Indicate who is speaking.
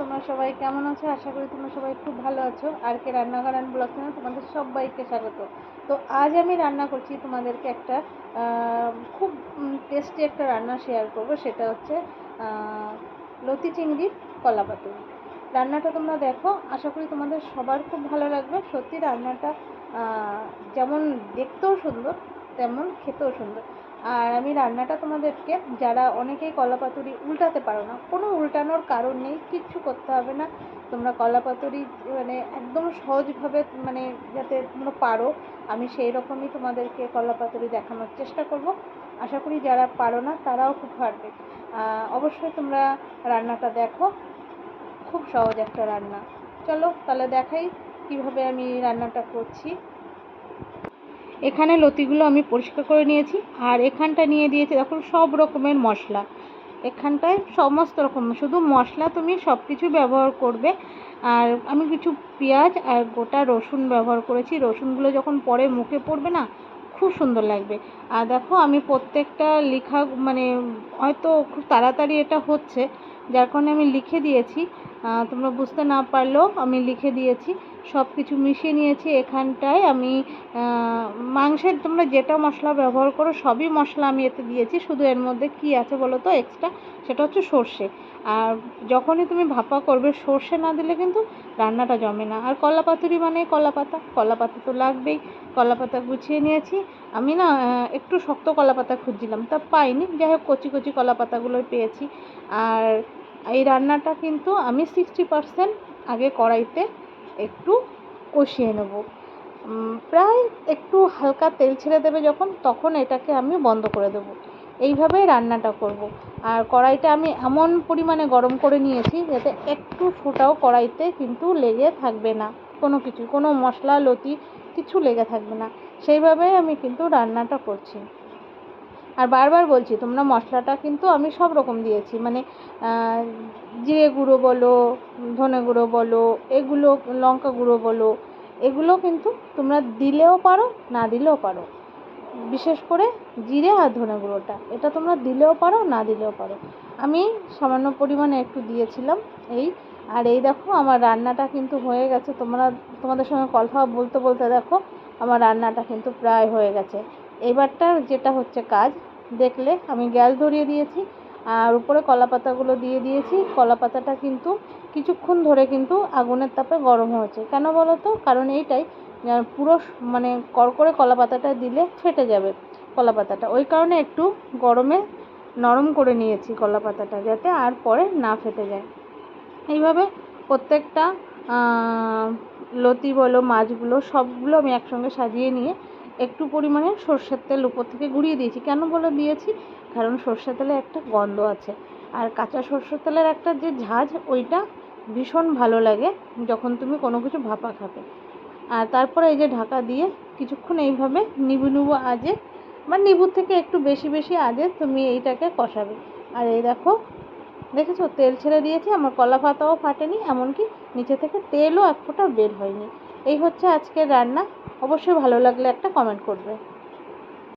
Speaker 1: তোমরা সবাই কেমন আছো? আশা করি তোমরা সবাই খুব ভালো আছো। আর কে রান্নাঘর অ্যান্ড ব্লগ চ্যানেল তোমাদের সবাইকে স্বাগত। তো আজ আমি রান্না করছি তোমাদেরকে একটা খুব টেস্টি একটা রান্না শেয়ার করব। সেটা হচ্ছে লতি চিংড়ির কলা পাতুরি। রান্নাটা তোমরা দেখো, আশা করি তোমাদের সবার খুব ভালো লাগবে। সত্যি রান্নাটা যেমন দেখতেও সুন্দর, তেমন খেতেও সুন্দর। আর আমি রান্নাটা তোমাদেরকে, যারা অনেকেই কলা পাতুরি উল্টাতে পারো না, কোনো উল্টানোর কারণ নেই, কিচ্ছু করতে হবে না। তোমরা কলা পাতুরি মানে একদম সহজভাবে মানে যাতে তোমরা পারো, আমি সেই রকমই তোমাদেরকে কলা পাতুরি দেখানোর চেষ্টা করব। আশা করি যারা পারো না, তারাও খুব পারবে। অবশ্যই তোমরা রান্নাটা দেখো। খুব সহজ একটা রান্না। চলো, তাহলে দেখাই কীভাবে আমি রান্নাটা করছি। এখানে লতিগুলো আমি পরিষ্কার করে নিয়েছি আর এখানটা নিয়ে দিয়েছি দেখো সব রকমের মশলা। এখানটায় সমস্ত রকম, শুধু মশলা তুমি সব কিছু ব্যবহার করবে। আর আমি কিছু পেঁয়াজ আর গোটা রসুন ব্যবহার করেছি। রসুনগুলো যখন পরে মুখে পড়বে না, খুব সুন্দর লাগবে। আর দেখো, আমি প্রত্যেকটা লেখা মানে হয়তো খুব তাড়াতাড়ি এটা হচ্ছে, যার কারণে আমি লিখে দিয়েছি। তোমরা বুঝতে না পারলেও আমি লিখে দিয়েছি। সব কিছু মিশিয়ে নিয়েছি এখানটায়। আমি মাংসের তোমরা যেটা মশলা ব্যবহার করো, সবই মশলা আমি এতে দিয়েছি। শুধু এর মধ্যে কি আছে বলো তো? এক্সট্রা সেটা হচ্ছে সর্ষে। আর যখনই তুমি ভাপা করবে, সর্ষে না দিলে কিন্তু রান্নাটা জমে না। আর কলা পাতুরি মানে কলা পাতা কলা পাতা তো লাগবেই। কলা পাতা গুছিয়ে নিয়েছি। আমি না একটু শক্ত কলা পাতা খুঁজছিলাম। তা পাইনি। যাই হোক, কচি কচি কলা পাতাগুলোই পেয়েছি। আর এই রান্নাটা কিন্তু আমি সিক্সটি পারসেন্ট আগে কড়াইতে একটু কষিয়ে নেব। প্রায় একটু হালকা তেল ছেড়ে দেবে যখন, তখন এটাকে আমি বন্ধ করে দেবো। এইভাবেই রান্নাটা করব। আর কড়াইটা আমি এমন পরিমাণে গরম করে নিয়েছি যাতে একটু ফোটাও কড়াইতে কিন্তু লেগে থাকবে না। কোনো কিছু, কোনো মশলা, লতি, কিছু লেগে থাকবে না। সেইভাবেই আমি কিন্তু রান্নাটা করছি। আর বারবার বলছি, তোমরা মশলাটা কিন্তু আমি সব রকম দিয়েছি। মানে জিরে গুঁড়ো বলো, ধনে গুঁড়ো বলো, এগুলো, লঙ্কা গুঁড়ো বলো, এগুলো কিন্তু তোমরা দিলেও পারো, না দিলেও পারো। বিশেষ করে জিরে আর ধনে গুঁড়োটা, এটা তোমরা দিলেও পারো, না দিলেও পারো। আমি সামান্য পরিমাণে একটু দিয়েছিলাম এই, আর এই দেখো আমার রান্নাটা কিন্তু হয়ে গেছে। তোমরা, তোমাদের সঙ্গে কথা বলতে বলতে দেখো, আমার রান্নাটা কিন্তু প্রায় হয়ে গেছে। এবারটা যেটা হচ্ছে কাজ, দেখলে আমি গ্যাস ধরিয়ে দিয়েছি, আর উপরে কলা পাতাগুলো দিয়ে দিয়েছি। কলা পাতাটা কিন্তু কিছুক্ষণ ধরে কিন্তু আগুনের তাপে গরম হয়েছে। কেন বলো তো কারণ এইটাই পুরো মানে কড়কড়ে কলা পাতাটা দিলে ফেটে যাবে কলা পাতাটা ওই কারণে একটু গরমে নরম করে নিয়েছি কলা পাতাটা যাতে আর পরে না ফেটে যায়। এইভাবে প্রত্যেকটা লতি বলো, মাছগুলো সবগুলো আমি একসঙ্গে সাজিয়ে নিয়ে একটু পরিমাণে সর্ষের তেল উপর থেকে গুঁড়িয়ে দিয়েছি। কেন বলে দিয়েছি? কারণ সর্ষের তেলে একটা গন্ধ আছে। আর কাঁচা সর্ষের তেলের একটা যে ঝাঁঝ ওইটা ভীষণ ভালো লাগে যখন তুমি কোনো কিছু ভাপা খাবে। আর তারপরে এই যে ঢাকা দিয়ে কিছুক্ষণ এইভাবে নিবু নিবু আজে, বা নিবুর থেকে একটু বেশি বেশি আজে তুমি এইটাকে কষাবে। আর এই দেখো, দেখেছ? তেল ছেড়ে দিয়েছি, আমার কলা পাতাও ফাটেনি, এমনকি নিচে থেকে তেলও এক ফোঁটা বের হয়নি। এই হচ্ছে আজকের রান্না। অবশ্যই ভালো লাগলে একটা কমেন্ট করবে।